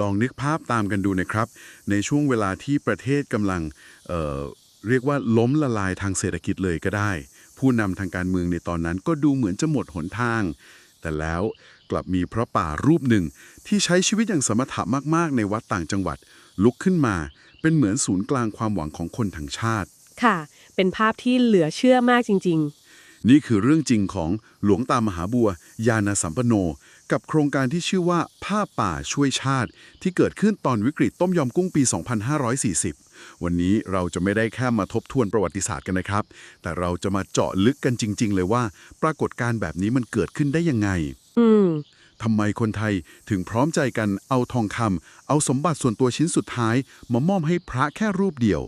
ลองนึกภาพตามกันดูนะครับ ในช่วงเวลาที่ประเทศกำลังเเรียกว่าล้มละลายทางเศรษฐกิจเลยก็ได้ ผู้นำทางการเมืองในตอนนั้นก็ดูเหมือนจะหมดหนทาง แต่แล้วกลับมีพระป่ารูปหนึ่ง ที่ใช้ชีวิตอย่างสมถะมากๆ ในวัดต่างจังหวัด ลุกขึ้นมาเป็นเหมือนศูนย์กลางความหวังของคนทั้งชาติ ค่ะ เป็นภาพที่เหลือเชื่อมากจริง นี่คือเรื่องจริงของหลวงตามหาบัวยาณสัมปโน กับโครงการที่ชื่อว่าผ้าป่าช่วยชาติ ที่เกิดขึ้นตอนวิกฤตต้มยำกุ้งปี 2540 วันนี้เราจะไม่ได้แค่มาทบทวนประวัติศาสตร์กันนะครับ แต่เราจะมาเจาะลึกกันจริง ๆ เลยว่า ปรากฏการณ์แบบนี้มันเกิดขึ้นได้ยังไงๆอืมทำไมคนไทยถึงพร้อมใจกันเอาทองคำเอาสมบัติส่วนตัวชิ้นสุดท้าย มามอบให้พระแค่รูปเดียว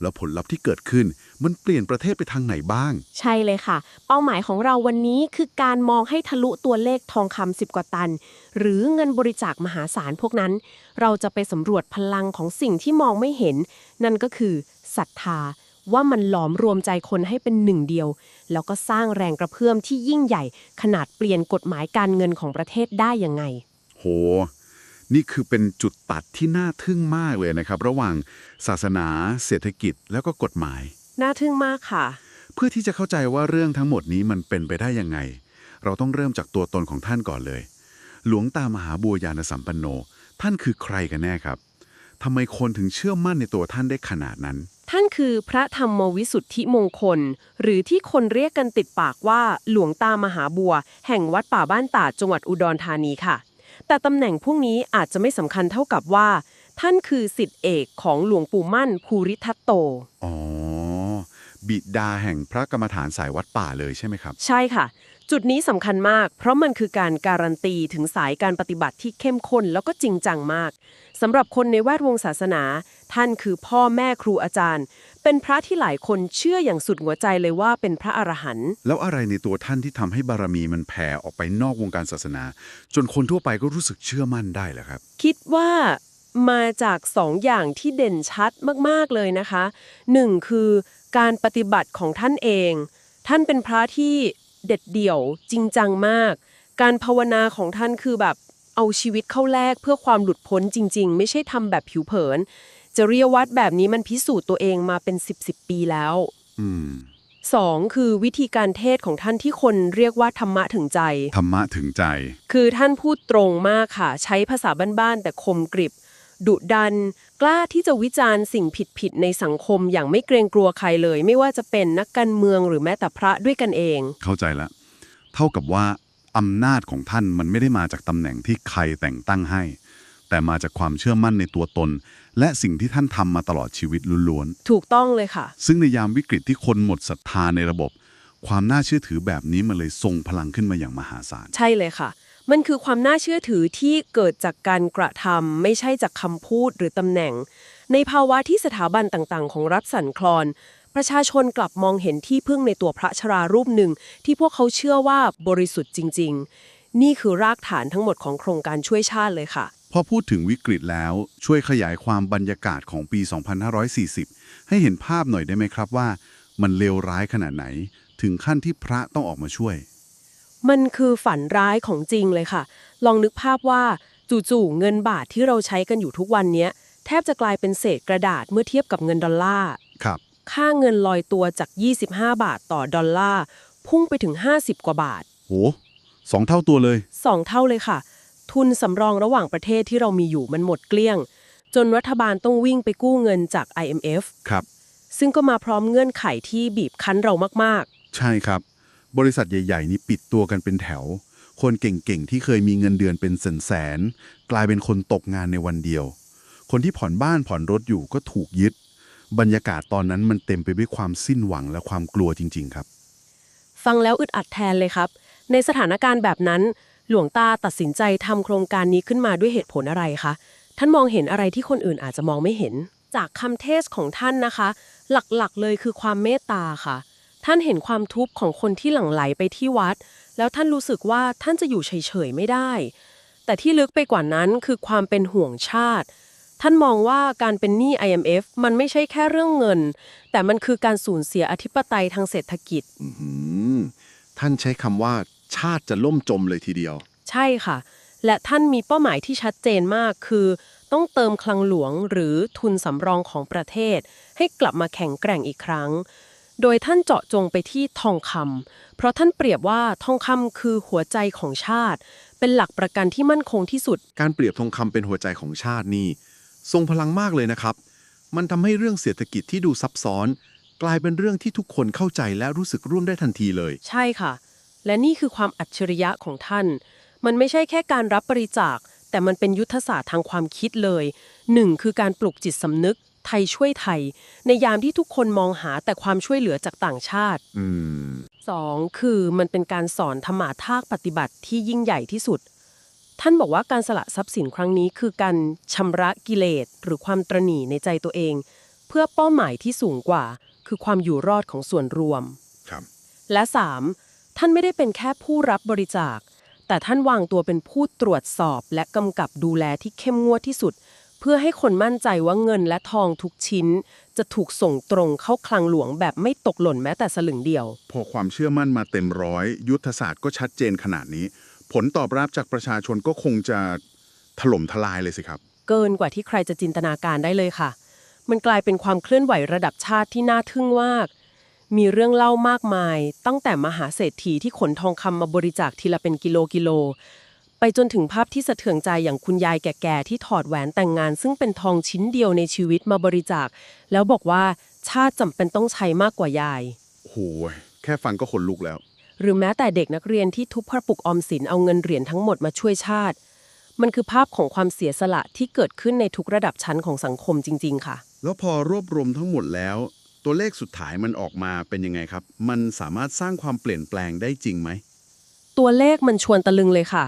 แล้วผลลัพธ์ที่เกิดขึ้น มันเปลี่ยนประเทศไปทางไหนบ้าง ใช่เลยค่ะ เป้าหมายของเราวันนี้คือการมองให้ทะลุตัวเลขทองคำสิบกว่าตัน หรือเงินบริจาคมหาศาลพวกนั้น เราจะไปสำรวจพลังของสิ่งที่มองไม่เห็น นั่นก็คือศรัทธาว่ามันหลอมรวมใจคนให้เป็นหนึ่งเดียว แล้วก็สร้างแรงกระเพื่อมที่ยิ่งใหญ่ ขนาดเปลี่ยนกฎหมายการเงินของประเทศได้ยังไง โห นี่คือเป็นจุดตัดที่น่าทึ่งมากเลยนะครับ ระหว่างศาสนา เศรษฐกิจแล้วก็กฎหมาย น่าทึ่งมากค่ะ เพื่อที่จะเข้าใจว่าเรื่องทั้งหมดนี้มันเป็นไปได้ยังไง เราต้องเริ่มจากตัวตนของท่านก่อนเลย หลวงตามหาบัวยานสัมปันโน ท่านคือใครกันแน่ครับทำไมคนถึงเชื่อมั่นในตัวท่านได้ขนาดนั้น ท่านคือพระธรรมวิสุทธิมงคล หรือที่คนเรียกกันติดปากว่าหลวงตามหาบัว แห่งวัดป่าบ้านตาดจังหวัดอุดรธานีค่ะ แต่ตำแหน่งพวกนี้อาจจะไม่สำคัญเท่ากับว่า ท่านคือสิทธิเอกของหลวงปู่มั่นภูริทัตโต อ๋อ บิดาแห่งพระกรรมฐานสายวัดป่าเลยใช่ไหมครับ ใช่ค่ะ จุดนี้สำคัญมาก เพราะมันคือการการันตีถึงสายการปฏิบัติที่เข้มข้นแล้วก็จริงจังมากสำหรับคนในแวดวงศาสนา ท่านคือพ่อแม่ครูอาจารย์เป็นพระที่หลายคนเชื่ออย่างสุดหัวใจเลยว่าเป็นพระอรหันต์แล้วอะไรในตัวท่านที่ทำให้บารมีมันแผ่ออกไปนอกวงการศาสนา จนคนทั่วไปก็รู้สึกเชื่อมั่นได้เหรอครับ คิดว่ามาจากสองอย่างที่เด่นชัดมาก ๆ เลยนะคะหนึ่งคือการปฏิบัติของท่านเอง ท่านเป็นพระที่เด็ดเดี่ยวจริงจังมาก การภาวนาของท่านคือแบบเอาชีวิตเข้าแลกเพื่อความหลุดพ้นจริง ๆ ไม่ใช่ทำแบบผิวเผิน จริยวัตรแบบนี้มันพิสูจน์ตัวเองมาเป็น 10บสปีแล้วอืมสองคือวิธีการเทศของท่านที่คนเรียกว่าธรรมะถึงใจ ธรรมะถึงใจ คือท่านพูดตรงมากค่ะ ใช้ภาษาบ้านๆแต่คมกริบ ดุดัน กล้าที่จะวิจารณ์สิ่งผิดๆในสังคมอย่างไม่เกรงกลัวใครเลย ไม่ว่าจะเป็นนักการเมืองหรือแม้แต่พระด้วยกันเอง เข้าใจละ เท่ากับว่าอำนาจของท่านมันไม่ได้มาจากตำแหน่งที่ใครแต่งตั้งให้ แต่มาจากความเชื่อมั่นในตัวตน และสิ่งที่ท่านทำมาตลอดชีวิตล้วนถูกต้องเลยค่ะๆซึ่งในยามวิกฤตที่คนหมดศรัทธาในระบบ ความน่าเชื่อถือแบบนี้มันเลยทรงพลังขึ้นมาอย่างมหาศาล ใช่เลยค่ะ มันคือความน่าเชื่อถือที่เกิดจากการกระทำไม่ใช่จากคำพูดหรือตำแหน่ง ในภาวะที่สถาบันต่างๆ ของรัฐสั่นคลอนประชาชนกลับมองเห็นที่พึ่งในตัวพระชรารูปหนึ่ง ที่พวกเขาเชื่อว่าบริสุทธิ์จริง ๆ นี่คือรากฐานทั้งหมดของโครงการช่วยชาติเลยค่ะ พอพูดถึงวิกฤตแล้วช่วยขยายความบรรยากาศของปี 2540 ให้เห็นภาพหน่อยได้ไหมครับว่า มันเลวร้ายขนาดไหน ถึงขั้นที่พระต้องออกมาช่วย มันคือฝันร้ายของจริงเลยค่ะ ลองนึกภาพว่าจู่ๆเงินบาทที่เราใช้กันอยู่ทุกวันเนี้ยแทบจะกลายเป็นเศษกระดาษเมื่อเทียบกับเงินดอลลาร์ครับค่าเงินลอยตัวจาก 25 บาทต่อดอลลาร์พุ่งไปถึง 50 กว่าบาทโหสองเท่าตัวเลย 2 เท่าเลยค่ะ ทุนสำรองระหว่างประเทศที่เรามีอยู่มันหมดเกลี้ยง จนรัฐบาลต้องวิ่งไปกู้เงินจาก IMF ครับ ซึ่งก็มาพร้อมเงื่อนไขที่บีบคั้นเรามากใช่ครับ บริษัทใหญ่ ๆ นี่ปิดตัวกันเป็นแถว คนเก่งๆ ที่เคยมีเงินเดือนเป็นแสนๆกลายเป็นคนตกงานในวันเดียว คนที่ผ่อนบ้านผ่อนรถอยู่ก็ถูกยึด บรรยากาศตอนนั้นมันเต็มไปด้วยความสิ้นหวังและความกลัวจริง ๆ ครับๆฟังแล้วอึดอัดแทนเลยครับ ในสถานการณ์แบบนั้น หลวงตาตัดสินใจทำโครงการนี้ขึ้นมาด้วยเหตุผลอะไรคะ ท่านมองเห็นอะไรที่คนอื่นอาจจะมองไม่เห็น จากคำเทศของท่านนะคะ หลักๆเลยคือความเมตตาค่ะ ท่านเห็นความทุกข์ของคนที่หลั่งไหลไปที่วัด แล้วท่านรู้สึกว่าท่านจะอยู่เฉยๆไม่ได้ แต่ที่ลึกไปกว่านั้นคือความเป็นห่วงชาติ ท่านมองว่าการเป็นหนี้ IMF มันไม่ใช่แค่เรื่องเงิน แต่มันคือการสูญเสียอธิปไตยทางเศรษฐกิจ ท่านใช้คำว่า ชาติจะล่มจมเลยทีเดียว ใช่ค่ะ และท่านมีเป้าหมายที่ชัดเจนมากคือ ต้องเติมคลังหลวงหรือทุนสำรองของประเทศ ให้กลับมาแข็งแกร่งอีกครั้ง โดยท่านเจาะจงไปที่ทองคำเพราะท่านเปรียบว่าทองคำคือหัวใจของชาติ เป็นหลักประกันที่มั่นคงที่สุด การเปรียบทองคำเป็นหัวใจของชาตินี่ ทรงพลังมากเลยนะครับ มันทำให้เรื่องเศรษฐกิจที่ดูซับซ้อน กลายเป็นเรื่องที่ทุกคนเข้าใจและรู้สึกร่วมได้ทันทีเลย ใช่ค่ะ และนี่คือความอัจฉริยะของท่าน มันไม่ใช่แค่การรับบริจาค แต่มันเป็นยุทธศาสตร์ทางความคิดเลยหนึ่งคือการปลุกจิตสำนึก ไทยช่วยไทย ในยามที่ทุกคนมองหาแต่ความช่วยเหลือจากต่างชาติอืมสองคือมันเป็นการสอนธรรมาทากปฏิบัติที่ยิ่งใหญ่ที่สุด ท่านบอกว่าการสละทรัพย์สินครั้งนี้คือการชำระกิเลสหรือความตรณีในใจตัวเอง เพื่อเป้าหมายที่สูงกว่า คือความอยู่รอดของส่วนรวม ครับ และ 3. ท่านไม่ได้เป็นแค่ผู้รับบริจาค แต่ท่านวางตัวเป็นผู้ตรวจสอบและกำกับดูแลที่เข้มงวดที่สุด เพื่อให้คนมั่นใจว่าเงินและทองทุกชิ้น จะถูกส่งตรงเข้าคลังหลวงแบบไม่ตกหล่นแม้แต่สลึงเดียว พอความเชื่อมั่นมาเต็มร้อย ยุทธศาสตร์ก็ชัดเจนขนาดนี้ ผลตอบรับจากประชาชนก็คงจะถล่มทลายเลยสิครับ เกินกว่าที่ใครจะจินตนาการได้เลยค่ะ มันกลายเป็นความเคลื่อนไหวระดับชาติที่น่าทึ่งมาก มีเรื่องเล่ามากมาย ตั้งแต่มหาเศรษฐีที่ขนทองคำมาบริจาคทีละเป็นกิโลกิโล ไปจนถึงภาพที่สะเทือนใจอย่างคุณยายแก่ๆที่ถอดแหวนแต่งงาน ซึ่งเป็นทองชิ้นเดียวในชีวิตมาบริจาค แล้วบอกว่าชาติจำเป็นต้องใช้มากกว่ายายโอ้โหแค่ฟังก็ขนลุกแล้ว หรือแม้แต่เด็กนักเรียนที่ทุบกระปุกออมสินเอาเงินเหรียญทั้งหมดมาช่วยชาติ มันคือภาพของความเสียสละที่เกิดขึ้นในทุกระดับชั้นของสังคมจริง ๆ ค่ะ แล้วพอรวบรวมทั้งหมดแล้ว ตัวเลขสุดท้ายมันออกมาเป็นยังไงครับ มันสามารถสร้างความเปลี่ยนแปลงได้จริงไหม ตัวเลขมันชวนตะลึงเลยค่ะ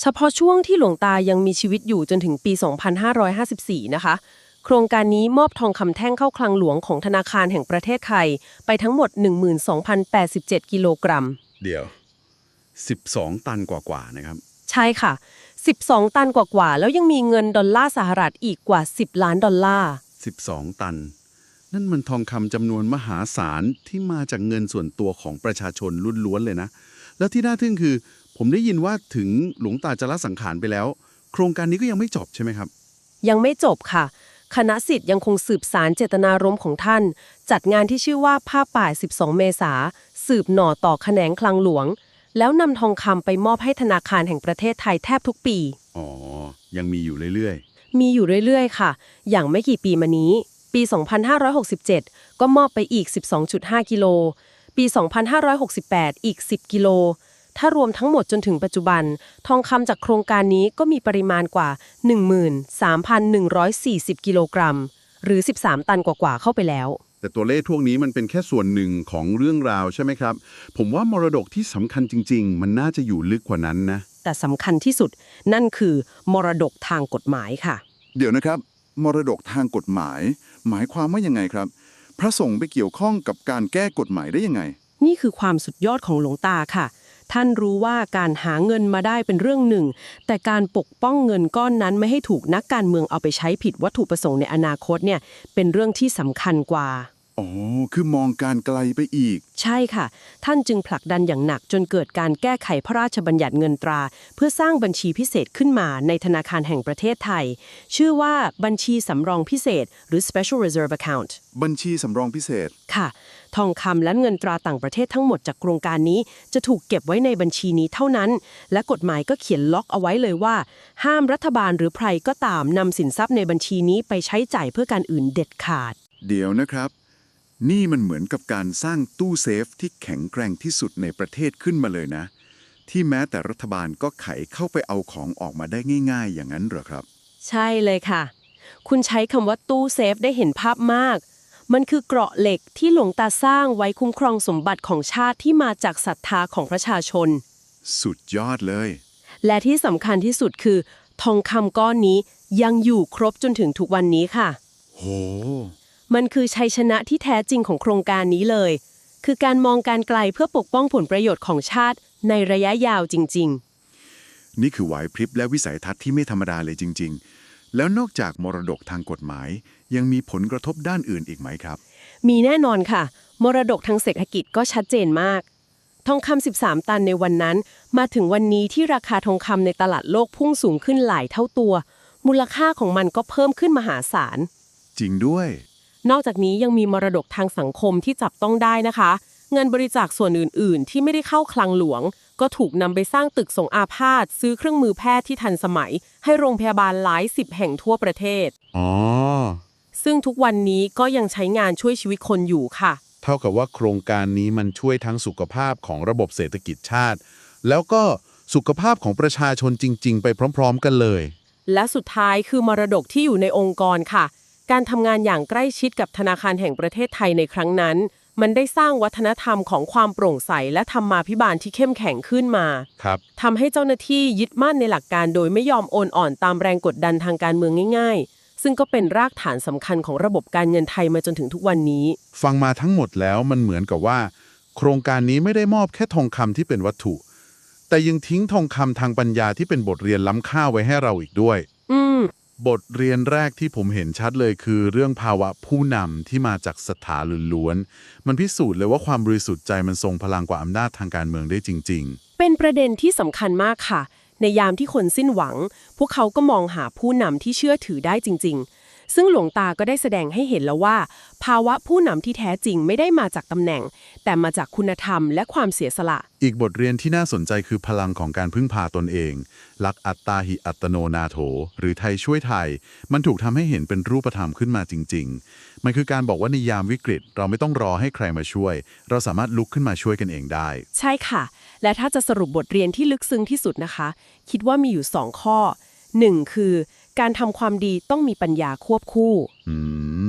เฉพาะช่วงที่หลวงตายังมีชีวิตอยู่จนถึงปี 2554 นะคะ โครงการนี้มอบทองคำแท่งเข้าคลังหลวงของธนาคารแห่งประเทศไทย ไปทั้งหมด 12,087 กิโลกรัม เดี๋ยว 12 ตันกว่าๆนะครับ ใช่ค่ะ 12 ตันกว่าๆแล้วยังมีเงินดอลลาร์สหรัฐอีกกว่า 10 ล้านดอลลาร์12 ตัน นั่นมันทองคำจำนวนมหาศาลที่มาจากเงินส่วนตัวของประชาชนล้วนๆเลยนะ แล้วที่น่าทึ่งคือ ผมได้ยินว่าถึงหลวงตาจะละสังขารไปแล้ว โครงการนี้ก็ยังไม่จบใช่ไหมครับ ยังไม่จบค่ะ คณะสิทธิ์ยังคงสืบสารเจตนารมณ์ของท่าน จัดงานที่ชื่อว่าผ้าป่า12 เมษาสืบหน่อต่อแขนงคลังหลวง แล้วนำทองคำไปมอบให้ธนาคารแห่งประเทศไทยแทบทุกปี อ๋อ ยังมีอยู่เรื่อยมีอยู่เรื่อยๆ ค่ะ อย่างไม่กี่ปีมานี้ ปี 2567 ก็มอบไปอีก 12.5 กิโล ปี 2568 อีก 10 กิโล ถ้ารวมทั้งหมดจนถึงปัจจุบัน ทองคำจากโครงการนี้ก็มีปริมาณกว่า 13,140 กิโลกรัม หรือ 13 ตันกว่าๆเข้าไปแล้วๆแต่ตัวเลขพวกนี้มันเป็นแค่ส่วนหนึ่งของเรื่องราวใช่ไหมครับ ผมว่ามรดกที่สำคัญจริง ๆ มันน่าจะอยู่ลึกกว่านั้นนะ แต่สำคัญที่สุดนั่นคือ มรดกทางกฎหมายค่ะ เดี๋ยวนะครับ มรดกทางกฎหมาย หมายความว่ายังไงครับ พระสงฆ์ไปเกี่ยวข้องกับการแก้กฎหมายได้ยังไง นี่คือความสุดยอดของหลวงตาค่ะ ท่านรู้ว่าการหาเงินมาได้เป็นเรื่องหนึ่ง แต่การปกป้องเงินก้อนนั้นไม่ให้ถูกนักการเมืองเอาไปใช้ผิดวัตถุประสงค์ในอนาคตเนี่ยเป็นเรื่องที่สำคัญกว่า อ๋อ คือมองการไกลไปอีก ใช่ค่ะ ท่านจึงผลักดันอย่างหนักจนเกิดการแก้ไขพระราชบัญญัติเงินตรา เพื่อสร้างบัญชีพิเศษขึ้นมาในธนาคารแห่งประเทศไทย ชื่อว่าบัญชีสำรองพิเศษ หรือ Special Reserve Account บัญชีสำรองพิเศษ ค่ะ ทองคำและเงินตราต่างประเทศทั้งหมดจากโครงการนี้ จะถูกเก็บไว้ในบัญชีนี้เท่านั้น และกฎหมายก็เขียนล็อกเอาไว้เลยว่า ห้ามรัฐบาลหรือใครก็ตามนำสินทรัพย์ในบัญชีนี้ไปใช้จ่ายเพื่อการอื่นเด็ดขาด เดี๋ยวนะครับ นี่มันเหมือนกับการสร้างตู้เซฟที่แข็งแกร่งที่สุดในประเทศขึ้นมาเลยนะ ที่แม้แต่รัฐบาลก็ไขเข้าไปเอาของออกมาได้ง่าย ๆ อย่างนั้นเหรอครับ ใช่เลยค่ะ คุณใช้คำว่าตู้เซฟได้เห็นภาพมาก มันคือเกราะเหล็กที่หลวงตาสร้างไว้คุ้มครองสมบัติของชาติที่มาจากศรัทธาของประชาชน สุดยอดเลย และที่สำคัญที่สุดคือ ทองคำก้อนนี้ยังอยู่ครบจนถึงทุกวันนี้ค่ะ โห มันคือชัยชนะที่แท้จริงของโครงการนี้เลย คือการมองการไกลเพื่อปกป้องผลประโยชน์ของชาติในระยะยาวจริงนี่คือไหวพริบและวิสัยทัศน์ที่ไม่ธรรมดาเลยจริง ๆ แล้วนอกจากมรดกทางกฎหมาย ยังมีผลกระทบด้านอื่นอีกไหมครับๆมีแน่นอนค่ะ มรดกทางเศรษฐกิจก็ชัดเจนมาก ทองคำ13 ตันในวันนั้น มาถึงวันนี้ที่ราคาทองคำในตลาดโลกพุ่งสูงขึ้นหลายเท่าตัว มูลค่าของมันก็เพิ่มขึ้นมหาศาล จริงด้วย นอกจากนี้ยังมีมรดกทางสังคมที่จับต้องได้นะคะ เงินบริจาคส่วนอื่น ๆ ที่ไม่ได้เข้าคลังหลวง ก็ถูกนำไปสร้างตึกส่งอาพาธซื้อเครื่องมือแพทย์ที่ทันสมัย ให้โรงพยาบาลหลายสิบแห่งทั่วประเทศ อ๋อ ซึ่งทุกวันนี้ก็ยังใช้งานช่วยชีวิตคนอยู่ค่ะ เท่ากับว่าโครงการนี้มันช่วยทั้งสุขภาพของระบบเศรษฐกิจชาติ แล้วก็สุขภาพของประชาชนจริง ๆ ไปพร้อม ๆ กันเลย และสุดท้ายคือมรดกที่อยู่ในองค์กรค่ะ การทำงานอย่างใกล้ชิดกับธนาคารแห่งประเทศไทยในครั้งนั้น มันได้สร้างวัฒนธรรมของความโปร่งใส และธรรมาภิบาลที่เข้มแข็งขึ้นมาครับทำให้เจ้าหน้าที่ยึดมั่นในหลักการโดยไม่ยอมโอนอ่อนตามแรงกดดันทางการเมืองง่าย ๆ ซึ่งก็เป็นรากฐานสำคัญของระบบการเงินไทยมาจนถึงทุกวันนี้ ฟังมาทั้งหมดแล้วมันเหมือนกับว่า โครงการนี้ไม่ได้มอบแค่ทองคำที่เป็นวัตถุ แต่ยังทิ้งทองคำทางปัญญาที่เป็นบทเรียนล้ำค่าไว้ให้เราอีกด้วยอืม บทเรียนแรกที่ผมเห็นชัดเลยคือเรื่องภาวะผู้นำที่มาจากศรัทธาล้วนๆมันพิสูจน์เลยว่าความบริสุทธิ์ใจมันทรงพลังกว่าอำนาจทางการเมืองได้จริง ๆ เป็นประเด็นที่สำคัญมากค่ะ ในยามที่คนสิ้นหวัง พวกเขาก็มองหาผู้นำที่เชื่อถือได้จริง ๆ ซึ่งหลวงตาก็ได้แสดงให้เห็นแล้วว่า ภาวะผู้นำที่แท้จริงไม่ได้มาจากตำแหน่ง แต่มาจากคุณธรรมและความเสียสละๆอีกบทเรียนที่น่าสนใจคือพลังของการพึ่งพาตนเองลักอัตตาหิอัตโนนาโถ หรือไทยช่วยไทย มันถูกทำให้เห็นเป็นรูปธรรมขึ้นมาจริง ๆ มันคือการบอกว่าในยามวิกฤต เราไม่ต้องรอให้ใครมาช่วย เราสามารถลุกขึ้นมาช่วยกันเองได้ ใช่ค่ะ และถ้าจะสรุปบทเรียนที่ลึกซึ้งที่สุดนะคะ คิดว่ามีอยู่ 2 ข้อ 1. คือ การทำความดีต้องมีปัญญาควบคู่อื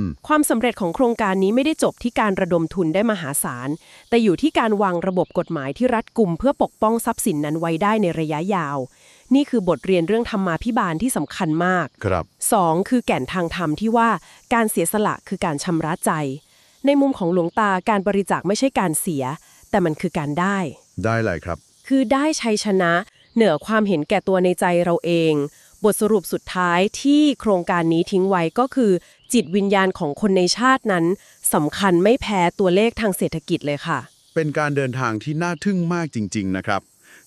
มความสำเร็จของโครงการนี้ไม่ได้จบที่การระดมทุนได้มหาศาล แต่อยู่ที่การวางระบบกฎหมายที่รัดกุมเพื่อปกป้องทรัพย์สินนั้นไว้ได้ในระยะยาว นี่คือบทเรียนเรื่องธรรมาภิบาลที่สำคัญมาก ครับ 2. คือแก่นทางธรรมที่ว่าการเสียสละคือการชำระใจ ในมุมของหลวงตาการบริจาคไม่ใช่การเสีย แต่มันคือการได้ ได้เลยครับ คือได้ชัยชนะ เหนือความเห็นแก่ตัวในใจเราเอง บทสรุปสุดท้ายที่โครงการนี้ทิ้งไว้ก็คือ จิตวิญญาณของคนในชาตินั้นสำคัญไม่แพ้ตัวเลขทางเศรษฐกิจเลยค่ะ เป็นการเดินทางที่น่าทึ่งมากจริง ๆ นะครับ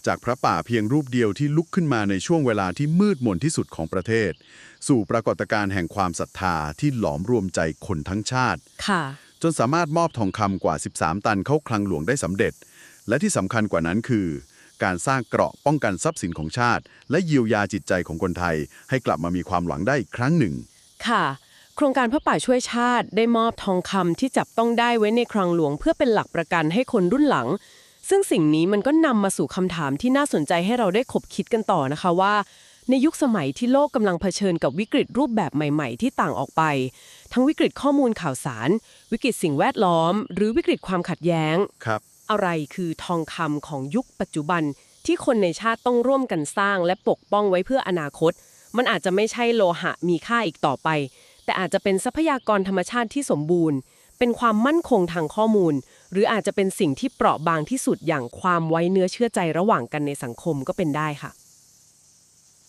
จากพระป่าเพียงรูปเดียวที่ลุกขึ้นมาในช่วงเวลาที่มืดมนที่สุดของประเทศ สู่ปรากฏการณ์แห่งความศรัทธาที่หลอมรวมใจคนทั้งชาติค่ะจนสามารถมอบทองคำกว่า 13 ตันเข้าคลังหลวงได้สำเร็จ และที่สำคัญกว่านั้นคือ การสร้างเกราะป้องกันทรัพย์สินของชาติ และเยียวยาจิตใจของคนไทย ให้กลับมามีความหวังได้อีกครั้งหนึ่ง ค่ะ โครงการพระป่าช่วยชาติได้มอบทองคำที่จับต้องได้ไว้ในคลังหลวง เพื่อเป็นหลักประกันให้คนรุ่นหลัง ซึ่งสิ่งนี้มันก็นำมาสู่คำถามที่น่าสนใจให้เราได้ขบคิดกันต่อนะคะว่า ในยุคสมัยที่โลกกำลังเผชิญกับวิกฤตรูปแบบใหม่ ๆ ที่ต่างออกไป ทั้งวิกฤตข้อมูลข่าวสาร วิกฤตสิ่งแวดล้อม หรือวิกฤตความขัดแย้งครับ อะไรคือทองคำของยุคปัจจุบัน ที่คนในชาติต้องร่วมกันสร้างและปกป้องไว้เพื่ออนาคต มันอาจจะไม่ใช่โลหะมีค่าอีกต่อไป แต่อาจจะเป็นทรัพยากรธรรมชาติที่สมบูรณ์ เป็นความมั่นคงทางข้อมูล หรืออาจจะเป็นสิ่งที่เปราะบางที่สุดอย่างความไว้เนื้อเชื่อใจระหว่างกันในสังคมก็เป็นได้ค่ะ